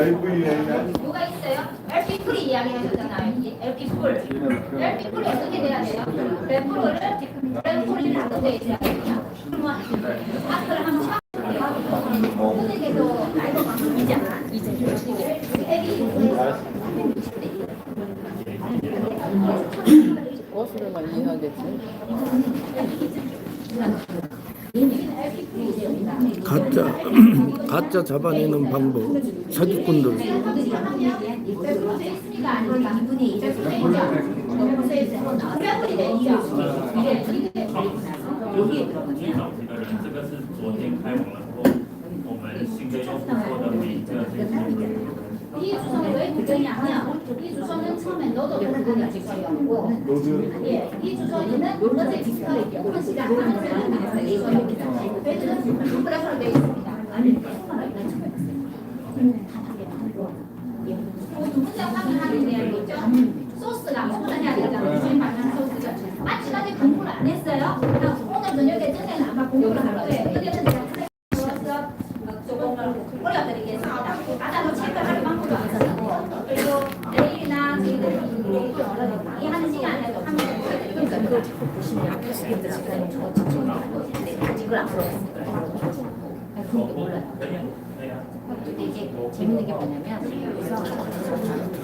LVA는 뭐가 있어요? LP 풀이 이야기하셨잖아요. 이 LP 풀. LP 풀이 어떻게 돼야 돼요? 랩프로를 랩프로를 나눠져 있어야 돼요. 그러면 마스크를 한번 쳐. 선생님께서 알고 방송이잖아. 이제 애기 무엇으로만 이해하겠지? LP 풀이 됩니다. 가짜 진짜 잡아내는 방법 사기꾼들 이 주성을 왜 부정이하냐? 이 주성은 처음에 너도 부분이 직설이었고, 예, 이 주성에는 어제 직설이 오픈 시간 하는 사람이 있어요. 이거는 그래서 되어 있습니다.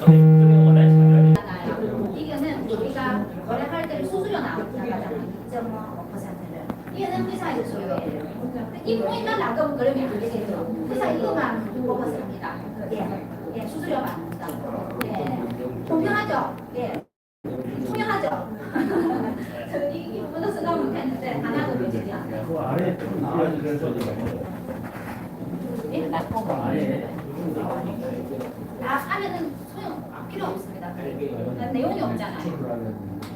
음. 이거는 우리가 거래할 때 수수료 나오잖아요. 2.5% 를. 이거는 회사의 소유예요. 이 포인트만 나가면 그러면 안 되겠죠. 회사 이거만 뽑았습니다. 예, 예, 수수료가 안 나온다. 예, 공평하죠? 예, 투명하죠? 이, 이 부분도 생각 못했는데 하나도 않아요. 그 아래 나와주셔서 예? 아, 안에는 소용 필요 없습니다. 내용이 없잖아요.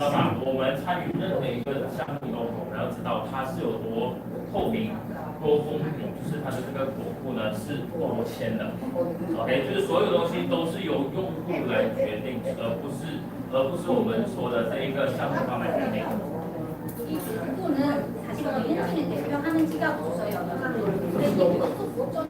老板，我们参与任何一个项目都好，我们要知道它是有多透明、多公平，就是它的这个果库呢是多签的。OK，就是所有东西都是由用户来决定，而不是而不是我们说的这一个项目方来决定。用户呢，还是里面的人，因为他们知道所有的，他们对你们做服装。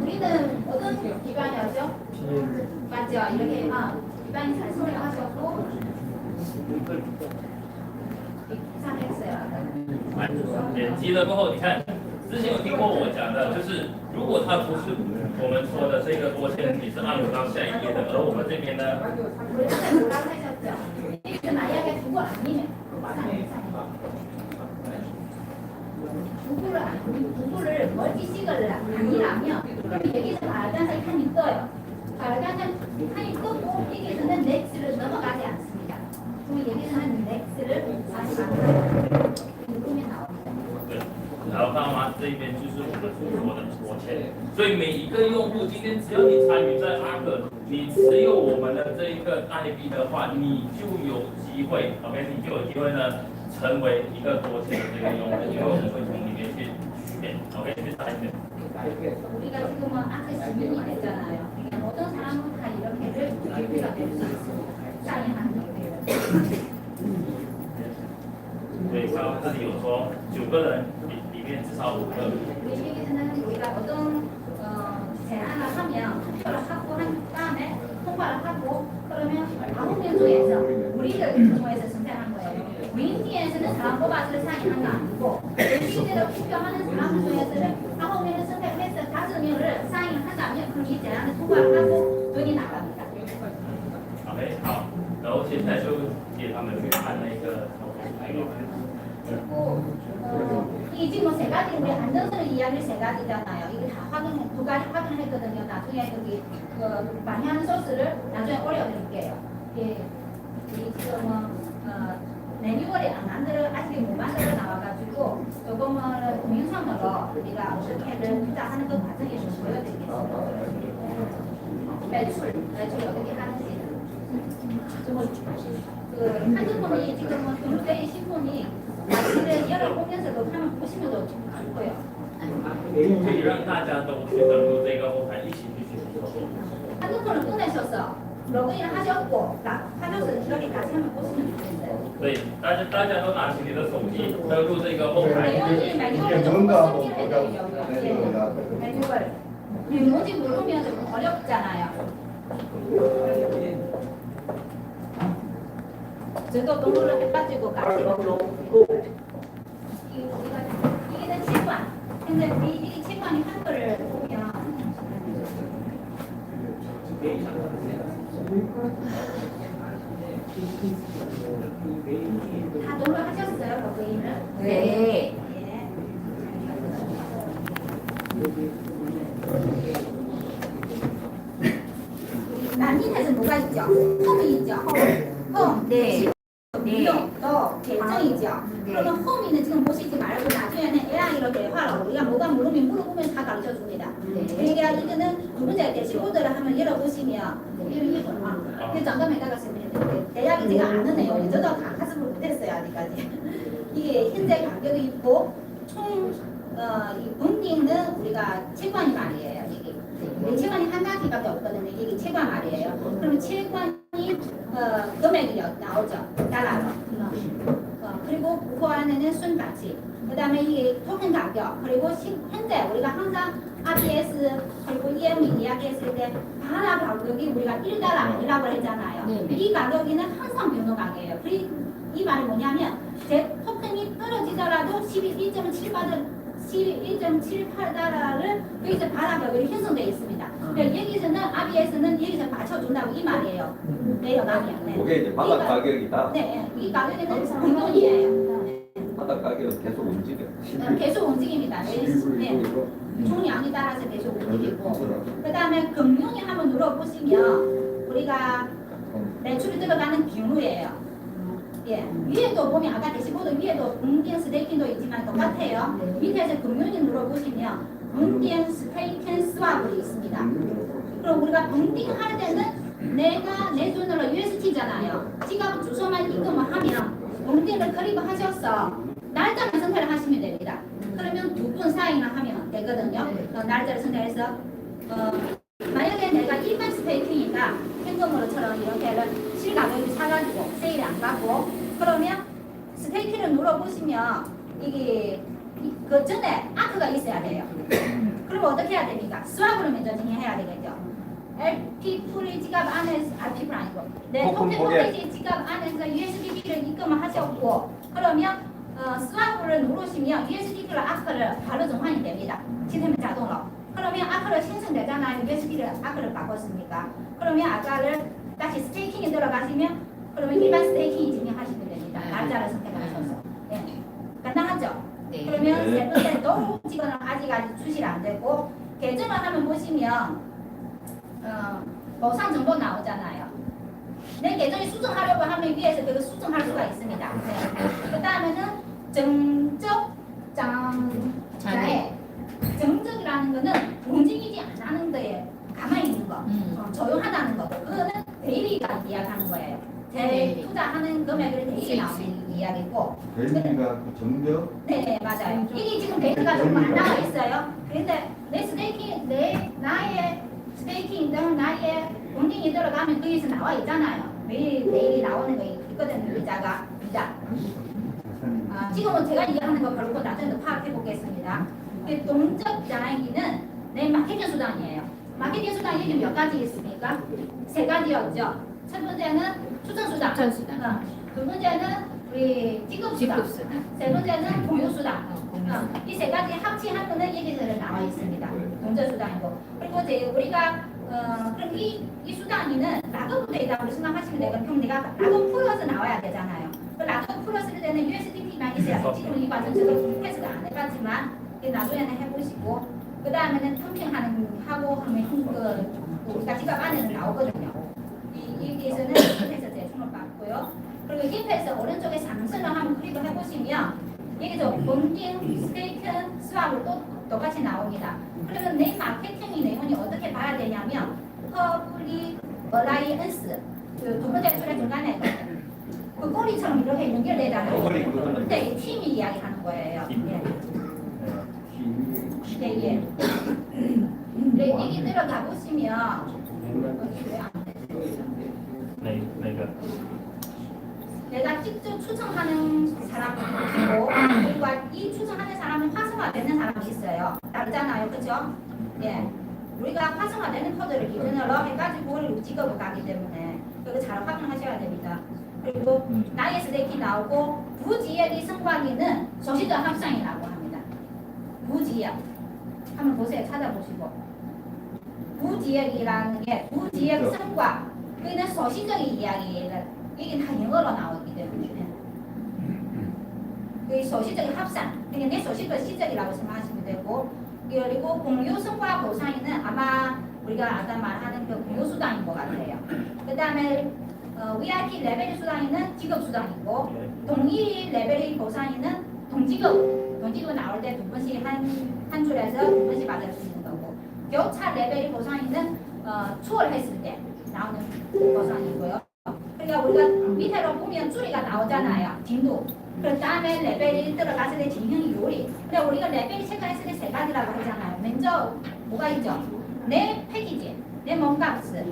우리는 어떤 기관이었죠? 맞죠? 이렇게 아, 기관이 잘 설명하셨고 이상했어요. 아까. 点击了过后，你看之前有听过我讲的，就是如果它不是 我们说的这个多签，你是按不到下一页的，而我们这边呢， 우리 선생님 뭐라고 하셨죠? 이게 만약에 두고 아니면 두고를 안- 두고를 멀티식을 아니라면 그럼 여기서 발간사 칸이 떠요. 발간사 칸이 뜨고 여기서는 넥스를 넘어가지 않습니다. 그럼 여기서는 넥스를 다시 만들어 누 这一边就是我们所说的多签，所以每一个用户今天只要你参与在阿克，你持有我们的这一个代币的话，你就有机会，OK，你就有机会呢成为一个多签的这个用户，因为我们会从里面去选，OK，去筛选。 우리가 지금은 앞에 주민이 됐잖아요. 그러니까 모든 사람은 다 이렇게를 발표가 될 수 있습니다. 사인하는 거예요. 所以刚刚这里有说九个人 里里面至少五个。 우리 얘기는 우리가 어떤 어, 제안을 하면 투표를 하고 한 다음에 통과를 하고 그러면 아홉 명 중에서 우리를 통해서 선택한 거예요. 윈티에서는 사람 뽑아서 사인한 거 아니고 실제로 투표하는 사람 중에서는 아홉 명을 선택해서 다섯 명을 사인한다면 그럼 이 제안을 통과를 하고 돈이 나갑니다. OK，好，然后现在就点 给他们去看那个交通牌照。 그리고 어, 가지 우리 이야기 세 가지잖아요. 이게 다 확인 두 가지 확인했거든요. 나중에 여기 그 방향 소스를 나중에 올려드릴게요. 예, 이 지금은 어, 매뉴얼이 안 만들어 아직 못 만들어 나와가지고 요거는 동영상으로 우리가 어떻게든 투자하는 것 과정에 좀 보여드리겠습니다. 매출 매출 어떻게 하는지. 그 한국분이 지금은 경제의 신분이 사실은 열어보면서도 한번 보시면 좋고요. 可以让大家都去登录这个后台，一起去学习操作。 한국분을 꺼내셔서 로그인 하셨고 나 하셔서 이렇게 같이 한번 보시면 좋겠어요. 对，大家大家都拿起你的手机登录这个后台。 매뉴얼이 매뉴얼을 좀 신기해 드리려고요. 예. 매뉴얼. 이 뭔지 모르면 좀 어렵잖아요. 저도 동물을 해가지고 같이 이 우리가 이게는 체관. 근데 이, 이 체관이 한글을 보면 다登录하셨어요, 로그인을? 네. 예. 나 밑에서 뭐가 있죠? 홈이 있죠? 홈. 네. 그러면 홈이는 지금 보시지 말고 나중에는 AI로 대화로 우리가 뭐가 물으면 물어보면 다 가르쳐 줍니다. 그러니까 이거는 두 번째 대시보드를 한번 열어보시면 이런 이거 아, 그 나갔으면 되는데 대략이 제가 아는 내용이 저도 다 가슴을 못했어요 아직까지. 이게 현재 가격이 있고 총 어, 이 본딩은 우리가 채권이 말이에요. 이게 우리 채권이 한 가지밖에 없거든요. 이게 채권 말이에요. 그러면 채권이 어, 금액이 나오죠. 달러로. 어, 그리고 그거 안에는 순가치. 그 다음에 이게 토큰 가격. 그리고 시, 현재 우리가 항상 RBS 그리고 EM 이야기했을 때 바라 가격이 우리가 1달러 아니라고 했잖아요. 네, 네. 이 가격이는 항상 변동 가격이에요. 그리, 이 말이 뭐냐면 제 토큰이 떨어지더라도 11.78 11.78달러를 여기서 바라 가격이 형성되어 있습니다. 그러니까 여기서는 RBS는 여기서 맞춰준다고 이 말이에요. 내려가면. 네. 그게 이제 바닥 가격이다. 네, 이 가격에는 근본이에요. 바닥 가격은 계속 움직여. 계속 움직입니다. 네, 네. 총량에 따라서 계속 움직이고. 그 다음에 금융이 한번 눌러보시면 우리가 매출이 들어가는 경우예요. 예, 위에도 보면 아까 대시보드 위에도 문디언 스테이킹도 있지만 똑같아요. 밑에서 금융이 눌러보시면 문디언 스테이킹 스왑이 있습니다. 그럼 우리가 붕딩 할 때는 내가 내 돈으로 USD잖아요. 지갑 주소만 입금을 하면 붕딩을 클릭하셔서 날짜를 선택을 하시면 됩니다. 그러면 두 분 사인을 하면 되거든요. 어, 날짜를 선택해서 어, 만약에 내가 일반 스테이킹이다 현금으로처럼 이렇게를 실가격을 사가지고 세일 안 받고 그러면 스테이킹을 눌러보시면 이게 이- 그 전에 아크가 있어야 돼요. 그러면 어떻게 해야 됩니까? 스왑으로 먼저 진행해야 되겠죠. LP 풀이 지갑 안에서 RP 풀 아니고 내 토큰. 포개지 지갑 안에서 USDT를 입금을 하셨고 그러면 어, 스왑을 누르시면 USDT로 아크를 바로 정환이 됩니다. 시스템 자동으로. 그러면 아크를 생성되잖아요. USD를 아크를 바꿨습니까? 그러면 아까를 다시 스테이킹에 들어가시면 그러면 일반 스테이킹 진행하시면 됩니다. 날짜를 선택하셔서. 네. 네. 그러면 네. 세 번째 도로 직원은 아직 아직 출시를 안 되고 계정을 하면 보시면 어, 보상 정보 나오잖아요. 내 계정이 수정하려고 하면 위에서 그거 수정할 수가 있습니다. 네. 그 다음에는 정적 장자에 정적이라는 거는 움직이지 안 하는 거에 가만히 있는 거, 음. 어, 조용하다는 거. 그거는 대리가 이야기하는 거예요. 대 대리. 투자하는 금액을 나오는 수익. 이야기고. 대리가 그 정적 네, 맞아요. 이게 지금 데이터가 좀 많이 나와 있어요. 그런데 내 스테이킹, 내, 나의 스테이킹 등 나의 본딩이 들어가면 거기서 나와 있잖아요. 매일, 내일이 나오는 거 있거든요. 이자가, 이자. 아, 지금은 제가 얘기하는 거 별로 나중에 더 파악해 보겠습니다. 그 동적 장기는 내 마케팅 수단이에요. 마케팅 수단 여기 몇 가지 있습니까? 세 가지였죠. 첫 번째는 추천 수단. 추천 수단. 어, 두 번째는 우리 수단. 세 번째는 수단. 어, 공유 어, 이세 가지 합치한 거는 여기서 나와 있습니다. 동적 수단이고. 그리고 이제 우리가 어, 그럼 이, 이 수단위는 있다고 생각하시면 되거든요. 그럼 내가 락업 풀어서 나와야 되잖아요. 그 락업 풀었을 때는 USDT만 있어야 지금 이 과정 저도 테스트 안 해봤지만 나중에는 해보시고 그 다음에는 펌핑하는 하고 하면 그 우리가 지갑 안에는 나오거든요. 이 여기에서는 받고요. 그리고 힙에서 오른쪽에 상승을 한번 클릭을 해보시면 여기서 본딩, 스테이큰, 스왑을 또 똑같이 나옵니다. 그러면 내 마케팅이 내용이 어떻게 봐야 되냐면 퍼블릭 어라이언스 그두 번째 줄의 중간에 그 꼬리처럼 이렇게. 꼬리 그거는 그때 이 팀이 이야기하는 거예요. 예. 네, 예. 네, 여기 들어가 보시면 어, 왜안 돼? 네, 내가 내가 직접 추정하는 사람도 있고 뭔가 이 추정하는 사람은 화성화 되는 사람이 있어요. 다르잖아요, 그죠? 예. 우리가 화성화되는 코드를 기준으로 해가지고 직업을 가기 때문에 그거 잘 확인하셔야 됩니다. 그리고 음. 나의 스레키 나오고 부지역이 성관이는 정시적 합상이라고 합니다. 부지역 한번 보세요. 찾아보시고 부지역이라는 게 부지역 성과 그는 소시적인 이야기를 이게 다 영어로 나오기 때문에 그 소시적인 합산 그러니까 내 소시적 시적이라고 생각하시면 되고 그리고 공유 성과 보상에는 아마 우리가 아까 말하는 그 공유 수당인 것 같아요. 그 다음에 어, VIP 레벨 수당에는 직업 수당이고 동일 레벨의 보상에는 동직업 동직업 나올 때 두 번씩 한, 한 줄에서 두 번씩 받을 수 있는 거고 교차 레벨의 보상에는 어, 추월했을 때 나오는 보상이고요. 그러니까 우리가 밑으로 보면 줄이가 나오잖아요. 진도. 그 다음에 레벨이 들어갔을 때 진행이 요리. 근데 우리가 레벨이 체크했을 때 세 가지라고 하잖아요. 먼저 뭐가 있죠? 내 패키지, 내 몸값을.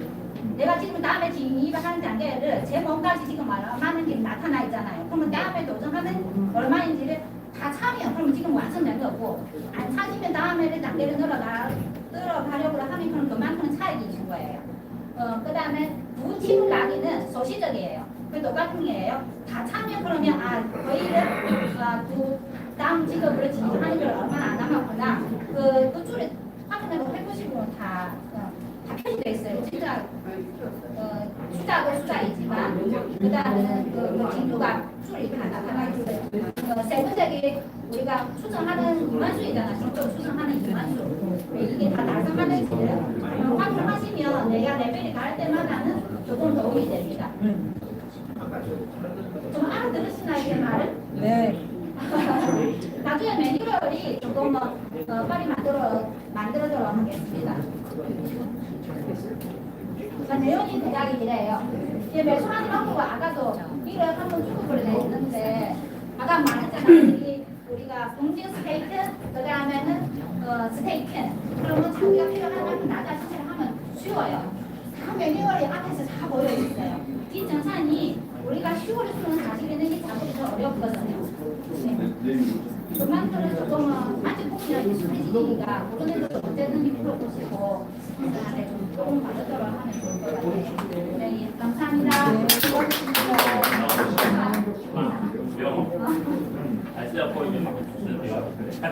내가 지금 다음에 진입하는 단계를 제 몸값이 지금 얼마인지 나타나 있잖아요. 그러면 다음에 도전하면 얼마인지를 다 차면 그럼 지금 완성된 거고 안 차지면 다음에 단계를 늘어가 늘어가려고 하면 그럼 그만큼 차익이 있는 거예요. 어, 그 다음에 부팀 라기는 소시적이에요. 그 똑같은 게예요. 다 차면 그러면 아 거의를 아, 그 다음 직업으로 진입하는 걸 얼마나 안 남았구나. 그, 그 줄에 확인을 해보시고 다, 어, 다 표시되어 있어요. 진짜 어, 숫자도 숫자이지만 그 다음에는 그, 그 진도가 줄이 다 나타나 있어요. 어, 세 번째가 우리가 추정하는 이만수이잖아. 정적 추정하는 이만수. 이게 다 달성하는지 어, 확인하시면 내가 레벨이 갈 때마다는 조금 도움이 됩니다. 좀 알아들으시나요, 이 말을? 네. 나중에 매뉴얼이 조금 뭐, 어, 빨리 만들어, 만들어도록 하겠습니다. 그 내용이 대략이 이래요. 이제 매수하는 방법은 아까도 이를 한번 수급을 냈는데, 아까 말했잖아요. 이 우리가 공진 스테이크, 그 다음에는 어, 스테이크. 그러면 자기가 필요한 만큼 선택을 하면 쉬워요. 큰 매뉴얼이 앞에서 다 모여 있어요. 이 정산이 우리가 쉬워를 쓰는 사실에는 이 작업이 더 어렵거든요. 네. 그만큼은 조금은 아직 보면 수리기가 모르는데도 어쨌는지 물어보시고 그안에 좀 조금 바르도록 하면 좋을 것 같아요. 네, 감사합니다.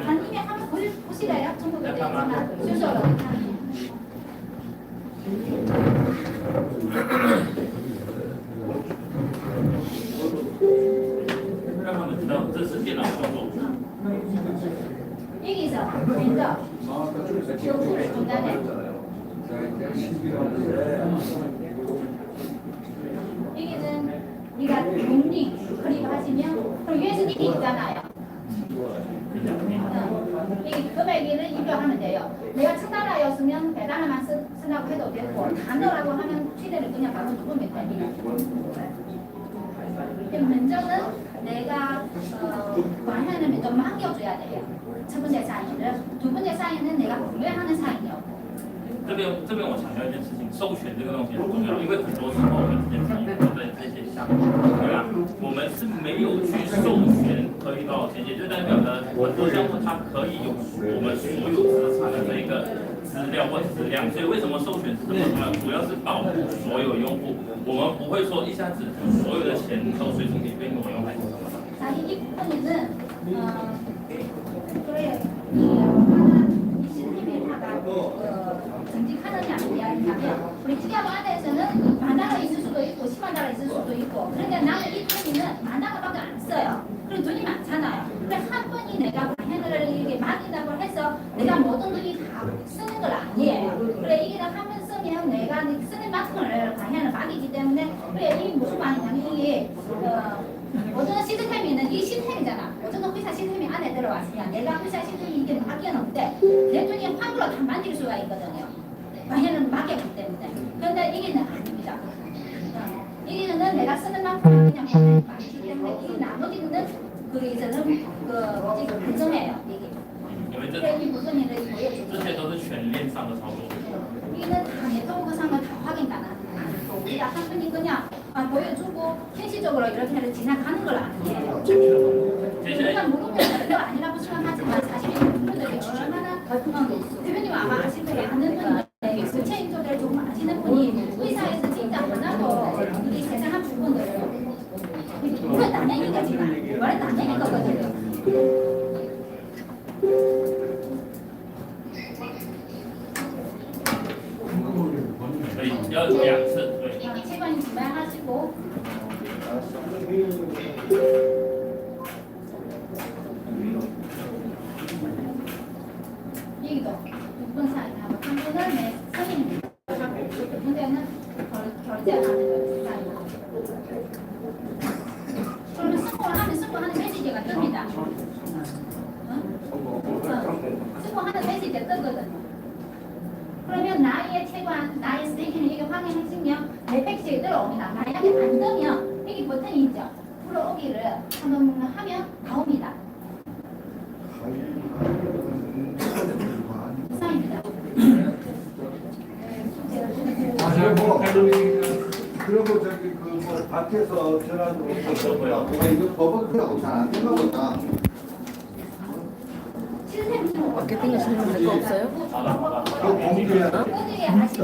아니면 한번 보실래요? 순서로 여기서 먼저 중간에 여기는 우리가 롱링 클릭하시면 그럼 USDT 있잖아요. 어, 이 금액을 입력하면 돼요. 내가 층단하였으면 배달만 쓰, 쓰라고 해도 되고 단어라고 하면 취대를 그냥 바로 누르면 됩니다. 그럼 먼저는 내가 어, 말하는 좀 맡겨줘야 돼요. 첫 번째 사인을 두 번째 사인은 내가 분류하는 사인이었고 这边这边我强调一件事情，授权这个东西很重要，因为很多时候我们之前提过的这些项目，对吧？我们是没有去授权可以到前接，就代表着很多项目它可以有我们所有资产的这个资料或质量，所以为什么授权是这么重要？主要是保护所有用户，我们不会说一下子所有的钱都随从给被挪用还是什么的。 자기 이 부분은 어, 그래 이 하나 이 시스템이 하나 어, 정직하느냐 아니냐 우리 안에서는 만 달러 있을 수도 있고 10만 달러 있을 수도 있고 그런데 나는 이 돈이는 만 달러밖에 안 써요. 쓰는 만큼을 방향을 맡기기 때문에 그래 이게 무슨 말이냐면 이게 어, 어떤 시스템이 있는 이 시스템이잖아. 어떤 회사 시스템이 안에 들어왔으면 내가 회사 시스템이 이게 맡겨놓는데 내 돈이 환불로 다 만들 수가 있거든요. 방향은 맡겼기 때문에. 그런데 이게는 아닙니다. 어, 이게는 내가 쓰는 만큼 그냥 방향을 맡기기 때문에 이 나머지는 거기서는 그 뭐지 안정해요. 이게. 因为这 그래 이 무슨 일을 这 보여주고 些都是全链上的操作。 우리는 다 네트워크상을 다 확인 안 하는 거고 우리가 한 분이 그냥 행시적으로 이렇게 해서 지나가는 걸 아는 거예요. 우리가 모르는 거 아니라고 생각하지만 사실 분들이 얼마나 대표님 아마 아실 거예요. 아는 분이 교체 그 인조를 조금 아시는 분이 의사에서 진짜 원하고 이 세상 한 부분을 그건 남의 얘기지만 원래 남의 얘기거든요. 야, 야, 그러면 나의 채관, 나의 스테이킹을 이게 확인해주면 내 백지에 들어옵니다. 만약에 안 뜨면 여기 버튼이 있죠. 불어오기를 한번 하면 나옵니다. 이상입니다. 그리고 그리고 저기 그뭐 밖에서 전화도 뭐가 이거 버벅하고 잘안 되나 보다. 마케팅을 신경 쓸거 없어요? 그